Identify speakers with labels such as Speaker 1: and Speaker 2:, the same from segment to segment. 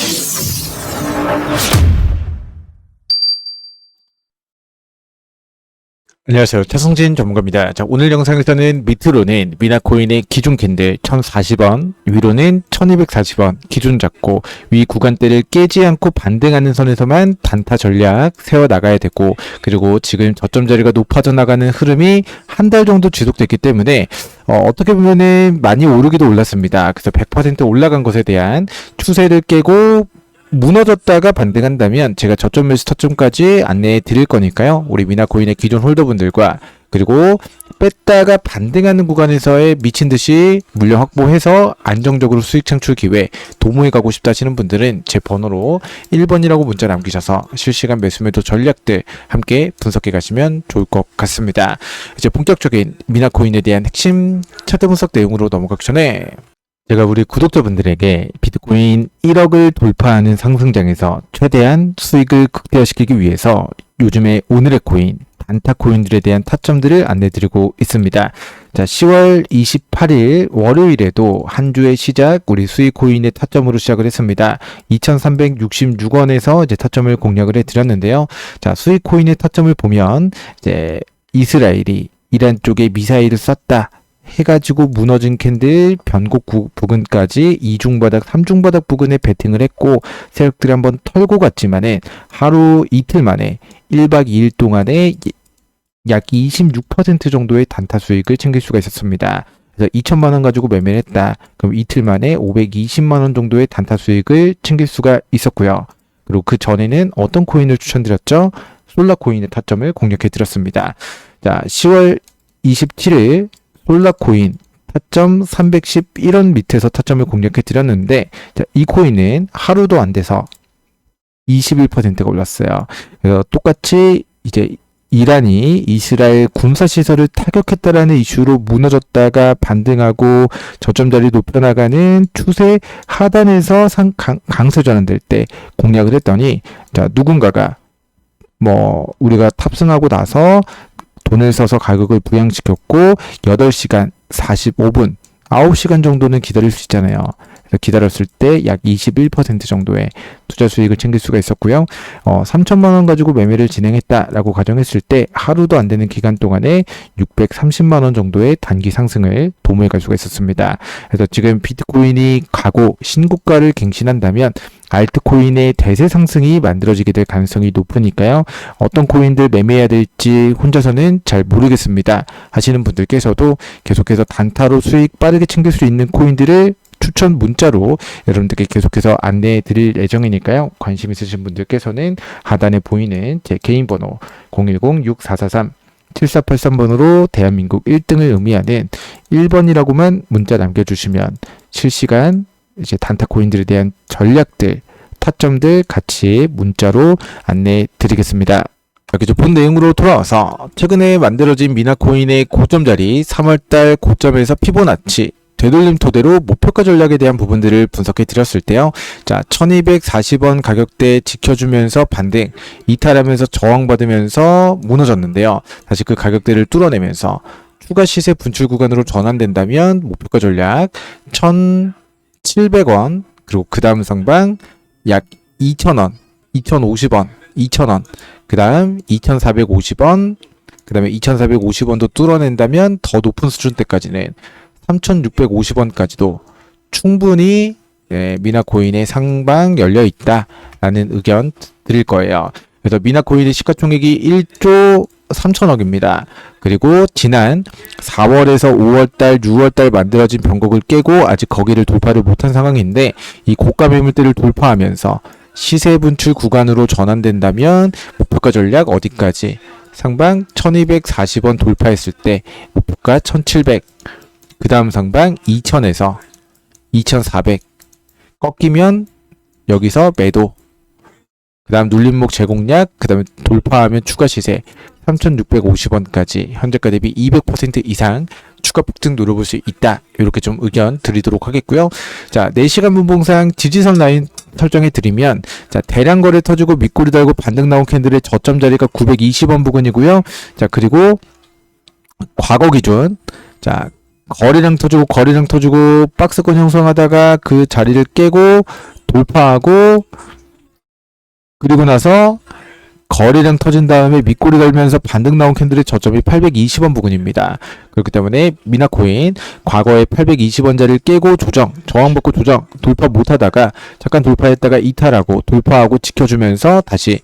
Speaker 1: Yes. 안녕하세요. 태성진 전문가입니다. 자, 오늘 영상에서는 밑으로는 미나코인의 기준 캔들 1040원, 위로는 1240원 기준 잡고 위 구간대를 깨지 않고 반등하는 선에서만 단타 전략 세워 나가야 되고 그리고 지금 저점 자리가 높아져 나가는 흐름이 한 달 정도 지속됐기 때문에 어, 어떻게 보면은 많이 오르기도 올랐습니다. 그래서 100% 올라간 것에 대한 추세를 깨고 무너졌다가 반등한다면 제가 저점 매수 타점까지 안내해 드릴 거니까요. 우리 미나코인의 기존 홀더분들과 그리고 뺐다가 반등하는 구간에서의 미친 듯이 물량 확보해서 안정적으로 수익 창출 기회 도모에 가고 싶다 하시는 분들은 제 번호로 1번이라고 문자 남기셔서 실시간 매수 매도 전략들 함께 분석해 가시면 좋을 것 같습니다. 이제 본격적인 미나코인에 대한 핵심 차트 분석 내용으로 넘어가기 전에 제가 우리 구독자분들에게 비트코인 1억을 돌파하는 상승장에서 최대한 수익을 극대화시키기 위해서 요즘에 오늘의 코인, 단타 코인들에 대한 타점들을 안내드리고 있습니다. 자, 10월 28일 월요일에도 한 주의 시작 우리 수익 코인의 타점으로 시작을 했습니다. 2,366원에서 이제 타점을 공략을 해드렸는데요. 자, 수익 코인의 타점을 보면 이제 이스라엘이 이란 쪽에 미사일을 쐈다. 해가지고 무너진 캔들 변곡 구- 부근까지 이중바닥, 삼중바닥 부근에 베팅을 했고 세력들이 한번 털고 갔지만은 하루 이틀 만에 1박 2일 동안에 약 26% 정도의 단타 수익을 챙길 수가 있었습니다. 그래서 2천만 원 가지고 매매를 했다. 그럼 이틀 만에 520만 원 정도의 단타 수익을 챙길 수가 있었고요. 그리고 그 전에는 어떤 코인을 추천드렸죠? 솔라 코인의 타점을 공략해 드렸습니다. 자, 10월 27일 솔라 코인 타점 311원 밑에서 타점을 공략해 드렸는데 자, 이 코인은 하루도 안 돼서 21%가 올랐어요. 그래서 똑같이 이제 이란이 이스라엘 군사 시설을 타격했다라는 이슈로 무너졌다가 반등하고 저점 자리 높여나가는 추세 하단에서 상, 강, 강세 전환될 때 공략을 했더니 자 누군가가 뭐 우리가 탑승하고 나서 돈을 써서 가격을 부양시켰고 8시간 45분 9시간 정도는 기다릴 수 있잖아요. 기다렸을 때 약 21% 정도의 투자 수익을 챙길 수가 있었고요. 어, 3천만 원 가지고 매매를 진행했다라고 가정했을 때 하루도 안 되는 기간 동안에 630만 원 정도의 단기 상승을 도모해 갈 수가 있었습니다. 그래서 지금 비트코인이 가고 신고가를 갱신한다면 알트코인의 대세 상승이 만들어지게 될 가능성이 높으니까요. 어떤 코인들 매매해야 될지 혼자서는 잘 모르겠습니다. 하시는 분들께서도 계속해서 단타로 수익 빠르게 챙길 수 있는 코인들을 추천 문자로 여러분들께 계속해서 안내해 드릴 예정이니까요. 관심 있으신 분들께서는 하단에 보이는 제 개인 번호 010-6443 7483번으로 대한민국 1등을 의미하는 1번이라고만 문자 남겨주시면 실시간 이제 단타 코인들에 대한 전략들, 타점들 같이 문자로 안내해 드리겠습니다. 여기 본 내용으로 돌아와서 최근에 만들어진 미나코인의 고점 자리 3월달 고점에서 피보나치 되돌림 토대로 목표가 전략에 대한 부분들을 분석해 드렸을 때요. 자, 1240원 가격대 지켜주면서 반등, 이탈하면서 저항받으면서 무너졌는데요. 다시 그 가격대를 뚫어내면서 추가 시세 분출 구간으로 전환된다면 목표가 전략 1,700원, 그리고 그 다음 상방 약 2,000원, 2,050원, 2,000원, 그 다음 2,450원, 그 다음에 2,450원도 뚫어낸다면 더 높은 수준대까지는 3,650원까지도 충분히 예, 미나코인의 상방 열려 있다라는 의견 드릴 거예요. 그래서 미나코인의 시가총액이 1조 3천억입니다. 그리고 지난 4월에서 5월달, 6월달 만들어진 변곡을 깨고 아직 거기를 돌파를 못한 상황인데 이 고가 매물대를 돌파하면서 시세 분출 구간으로 전환된다면 목표가 전략 어디까지? 상방 1240원 돌파했을 때 목표가 1700. 그 다음 상방 2000에서 2400. 꺾이면 여기서 매도. 그 다음 눌림목 제공량, 그 다음에 돌파하면 추가 시세 3,650원까지 현재가 대비 200% 이상 추가 폭등 노려볼 수 있다. 이렇게 좀 의견 드리도록 하겠고요. 자, 4시간 분봉상 지지선 라인 설정해 드리면 자, 대량 거래 터지고 밑꼬리 달고 반등 나온 캔들의 저점 자리가 920원 부근이고요. 자, 그리고 과거 기준 자, 거래량 터주고 거래량 터주고 박스권 형성하다가 그 자리를 깨고 돌파하고 그리고 나서 거래량 터진 다음에 밑꼬리 걸면서 반등 나온 캔들의 저점이 820원 부근입니다. 그렇기 때문에 미나코인 과거에 820원짜리를 깨고 조정, 저항 받고 조정, 돌파 못하다가 잠깐 돌파했다가 이탈하고 돌파하고 지켜주면서 다시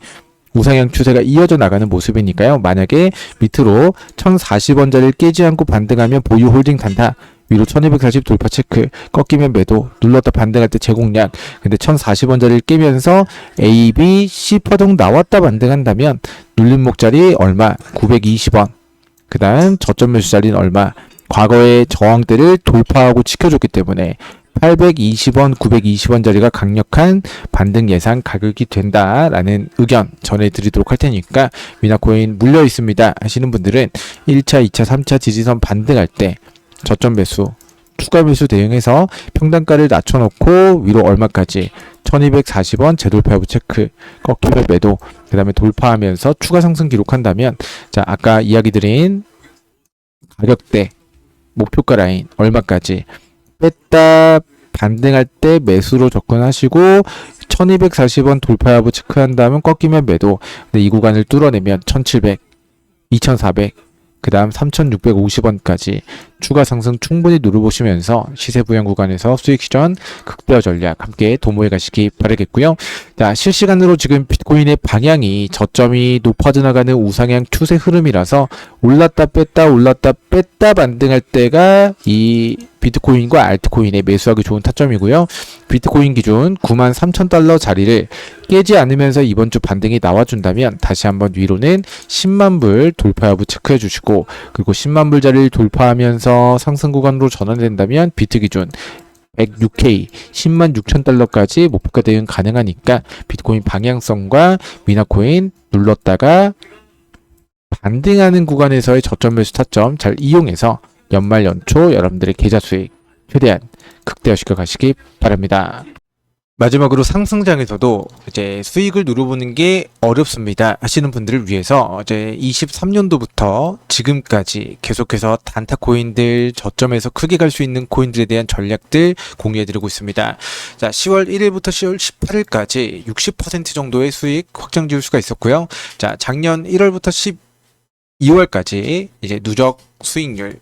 Speaker 1: 우상향 추세가 이어져 나가는 모습이니까요. 만약에 밑으로 1040원짜리를 깨지 않고 반등하면 보유 홀딩 단타 위로 1240 돌파 체크 꺾이면 매도 눌렀다 반등할 때 제공량. 근데 1040원짜리를 깨면서 A, B, C 파동 나왔다 반등한다면 눌림목자리 얼마? 920원. 그 다음 저점 매수자리는 얼마? 과거의 저항대를 돌파하고 지켜줬기 때문에 820원, 920원짜리가 강력한 반등 예상 가격이 된다라는 의견 전해드리도록 할 테니까 미나코인 물려 있습니다 하시는 분들은 1차, 2차, 3차 지지선 반등할 때 저점 매수, 추가 매수 대응해서 평단가를 낮춰놓고 위로 얼마까지? 1240원 재돌파 여부 체크 꺾이면 매도 그 다음에 돌파하면서 추가 상승 기록한다면 자 아까 이야기 드린 가격대 목표가 라인 얼마까지 뺐다 반등할 때 매수로 접근하시고 1240원 돌파 여부 체크한 다음은 꺾이면 매도. 근데 이 구간을 뚫어내면 1700 2400 그 다음 3650원까지 추가 상승 충분히 누려보시면서 시세 부양 구간에서 수익 시전 극대화 전략 함께 도모해 가시기 바라겠고요. 자, 실시간으로 지금 비트코인의 방향이 저점이 높아져 나가는 우상향 추세 흐름이라서 올랐다 뺐다 올랐다 뺐다 반등할 때가 이 비트코인과 알트코인에 매수하기 좋은 타점이고요. 비트코인 기준 9만 3천 달러 자리를 깨지 않으면서 이번 주 반등이 나와준다면 다시 한번 위로는 10만 불 돌파 여부 체크해 주시고 그리고 10만 불 자리를 돌파하면서 상승 구간으로 전환된다면 비트 기준 106K 10만 6천 달러까지 목표가 대응 가능하니까 비트코인 방향성과 미나코인 눌렀다가 반등하는 구간에서의 저점 매수 타점 잘 이용해서 연말 연초 여러분들의 계좌 수익 최대한 극대화시켜 가시기 바랍니다. 마지막으로 상승장에서도 이제 수익을 누려보는 게 어렵습니다 하시는 분들을 위해서 이제 23년도부터 지금까지 계속해서 단타 코인들 저점에서 크게 갈 수 있는 코인들에 대한 전략들 공유해드리고 있습니다. 자, 10월 1일부터 10월 18일까지 60% 정도의 수익 확정 지을 수가 있었고요. 자, 작년 1월부터 12월까지 이제 누적 수익률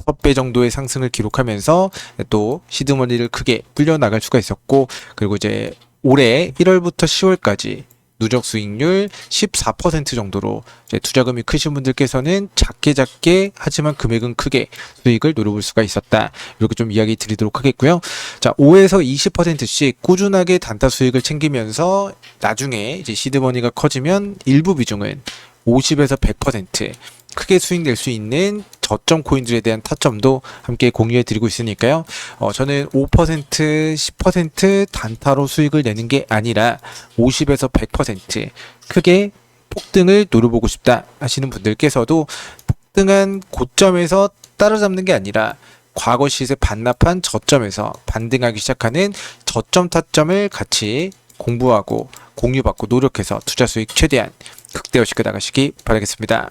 Speaker 1: 6배 정도의 상승을 기록하면서 또 시드머니를 크게 불려 나갈 수가 있었고 그리고 이제 올해 1월부터 10월까지 누적 수익률 14% 정도로 투자금이 크신 분들께서는 작게 작게 하지만 금액은 크게 수익을 노려볼 수가 있었다. 이렇게 좀 이야기 드리도록 하겠고요. 자, 5에서 20%씩 꾸준하게 단타 수익을 챙기면서 나중에 이제 시드머니가 커지면 일부 비중은 50에서 100% 크게 수익 낼수 있는 저점 코인들에 대한 타점도 함께 공유해 드리고 있으니까요. 어, 저는 5% 10% 단타로 수익을 내는 게 아니라 50에서 100% 크게 폭등을 노려보고 싶다 하시는 분들께서도 폭등한 고점에서 따라잡는 게 아니라 과거 시세 반납한 저점에서 반등하기 시작하는 저점 타점을 같이 공부하고 공유받고 노력해서 투자 수익 최대한 극대화시켜 나가시기 바라겠습니다.